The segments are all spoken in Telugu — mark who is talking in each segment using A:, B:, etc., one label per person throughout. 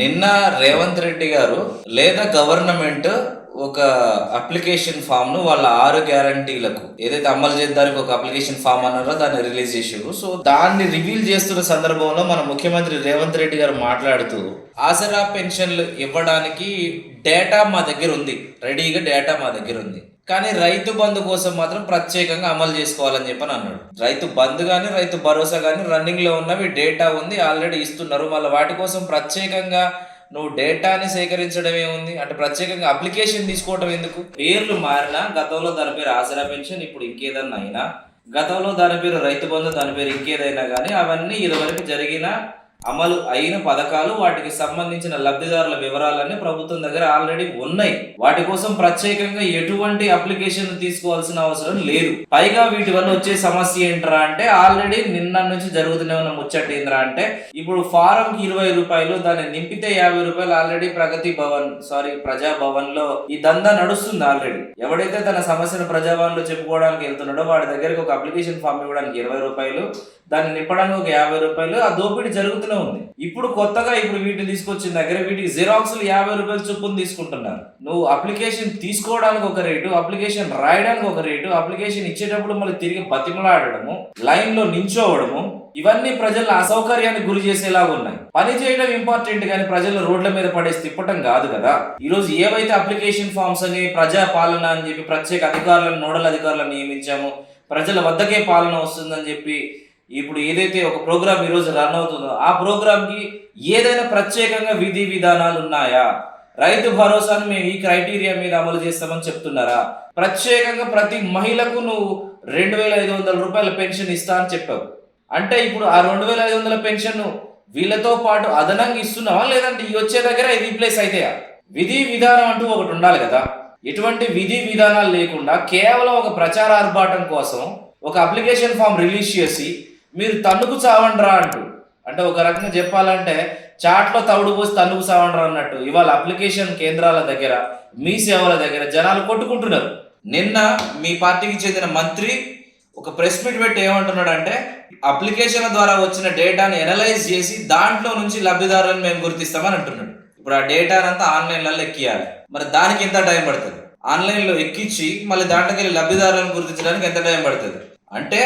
A: నిన్న రేవంత్ రెడ్డి గారు లేదా గవర్నమెంట్ ఒక అప్లికేషన్ ఫామ్ను వాళ్ళ ఆరు గ్యారంటీలకు ఏదైతే అమలు చేయడానికి ఒక అప్లికేషన్ ఫామ్ అన్నారో దాన్ని రిలీజ్ చేసారు సో దాన్ని రివీల్ చేస్తున్న సందర్భంలో మన ముఖ్యమంత్రి రేవంత్ రెడ్డి గారు మాట్లాడుతూ ఆసరా పెన్షన్లు ఇవ్వడానికి డేటా మా దగ్గర ఉంది. రెడీగా డేటా మా దగ్గర ఉంది. కానీ రైతు బంధు కోసం మాత్రం ప్రత్యేకంగా అమలు చేసుకోవాలని చెప్పని అన్నాడు. రైతు బంధు కానీ రైతు భరోసా కానీ రన్నింగ్లో ఉన్నవి డేటా ఉంది ఆల్రెడీ ఇస్తున్నారు. మళ్ళీ వాటి కోసం ప్రత్యేకంగా నువ్వు డేటాని సేకరించడం ఏముంది అంటే ప్రత్యేకంగా అప్లికేషన్ తీసుకోవడం ఎందుకు? పేర్లు మారినా గతంలో దాని పేరు ఆసరా పెన్షన్ ఇప్పుడు ఇంకేదన్నా అయినా. గతంలో దాని పేరు రైతు బంధు దాని పేరు ఇంకేదైనా కానీ అవన్నీ ఇదివరకు జరిగిన అమలు అయిన పథకాలు వాటికి సంబంధించిన లబ్ధిదారుల వివరాలన్నీ ప్రభుత్వం దగ్గర ఆల్రెడీ ఉన్నాయి. వాటి కోసం ప్రత్యేకంగా ఎటువంటి అప్లికేషన్ తీసుకోవాల్సిన అవసరం లేదు. పైగా వీటి వల్ల వచ్చే సమస్య ఏంట్రా అంటే ఆల్రెడీ నిన్న నుంచి జరుగుతూనే ఉన్న ముచ్చట ఏంట్రా అంటే ఇప్పుడు ఫారం కి ఇరవై రూపాయలు దాన్ని నింపితే యాభై రూపాయలు ఆల్రెడీ ప్రగతి భవన్ సారీ ప్రజా భవన్లో ఈ దందా నడుస్తుంది ఆల్రెడీ. ఎవడైతే తన సమస్యను ప్రజాభవన్లో చెప్పుకోవడానికి వెళ్తున్నాడో వాడి దగ్గరికి ఒక అప్లికేషన్ ఫామ్ ఇవ్వడానికి ఇరవై రూపాయలు దాన్ని నింపడానికి ఒక యాభై రూపాయలు ఆ దోపిడీ జరుగుతున్న జరుగుతూనే ఉంది. ఇప్పుడు కొత్తగా ఇప్పుడు వీటిని తీసుకొచ్చిన దగ్గర వీటికి జిరాక్స్లు యాభై రూపాయలు చొప్పున తీసుకుంటున్నారు. నువ్వు అప్లికేషన్ తీసుకోవడానికి ఒక రేటు అప్లికేషన్ రాయడానికి ఒక రేటు అప్లికేషన్ ఇచ్చేటప్పుడు మళ్ళీ తిరిగి బతిమలాడము లైన్లో నించోవడము ఇవన్నీ ప్రజల అసౌకర్యానికి గురి చేసేలాగా ఉన్నాయి. పని చేయడం ఇంపార్టెంట్ కానీ ప్రజలు రోడ్ల మీద పడేసి తిప్పటం కాదు కదా. ఈ రోజు ఏవైతే అప్లికేషన్ ఫామ్స్ అని ప్రజా పాలన అని చెప్పి ప్రత్యేక అధికారులను నోడల్ అధికారులను నియమించాము ప్రజల వద్దకే పాలన వస్తుందని చెప్పి ఇప్పుడు ఏదైతే ఒక ప్రోగ్రామ్ ఈరోజు రన్ అవుతుందో ఆ ప్రోగ్రామ్కి ఏదైనా ప్రత్యేకంగా విధి విధానాలు ఉన్నాయా? రైతు భరోసాను మేము ఈ క్రైటీరియా మీద అమలు చేస్తామని చెప్తున్నారా? ప్రత్యేకంగా ప్రతి మహిళకు నువ్వు రెండు వేల ఐదు వందల రూపాయల పెన్షన్ ఇస్తా అని చెప్పావు. అంటే ఇప్పుడు ఆ రెండు వేల ఐదు వందల పెన్షన్ వీళ్ళతో పాటు అదనంగా ఇస్తున్నావా? లేదంటే ఈ వచ్చే దగ్గర ఇది రీప్లేస్ అయితాయా? విధి విధానం అంటూ ఒకటి ఉండాలి కదా. ఎటువంటి విధి విధానాలు లేకుండా కేవలం ఒక ప్రచార ఆర్భాటం కోసం ఒక అప్లికేషన్ ఫామ్ రిలీజ్ చేసి మీరు తన్నుకు చావండ్రా అంటూ. అంటే ఒక రకంగా చెప్పాలంటే చాట్లో తవుడు పోసి తన్నుకు చావండ్రా అన్నట్టు. ఇవాళ అప్లికేషన్ కేంద్రాల దగ్గర మీ సేవల దగ్గర జనాలు కొట్టుకుంటున్నారు. నిన్న మీ పార్టీకి చెందిన మంత్రి ఒక ప్రెస్ మీట్ పెట్టి ఏమంటున్నాడు అంటే అప్లికేషన్ల ద్వారా వచ్చిన డేటాని ఎనలైజ్ చేసి దాంట్లో నుంచి లబ్ధిదారులను మేము గుర్తిస్తామని అంటున్నాడు. ఇప్పుడు ఆ డేటానంతా ఆన్లైన్లలో ఎక్కియాలి. మరి దానికి ఎంత టైం పడుతుంది? ఆన్లైన్లో ఎక్కించి మళ్ళీ దాంట్లోకి వెళ్ళి లబ్ధిదారులను గుర్తించడానికి ఎంత టైం పడుతుంది? అంటే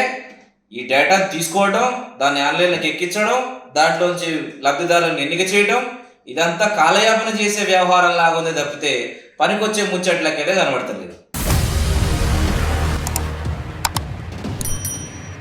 A: ఈ డేటాను తీసుకోవడం దాన్ని ఆన్లైన్లోకి ఎక్కించడం దాంట్లోంచి లబ్ధిదారులను ఎన్నిక చేయడం ఇదంతా కాలయాపన చేసే వ్యవహారం లాగా ఉంది తప్పితే పనికొచ్చే ముచ్చట్లకైతే కనబడతలేదు.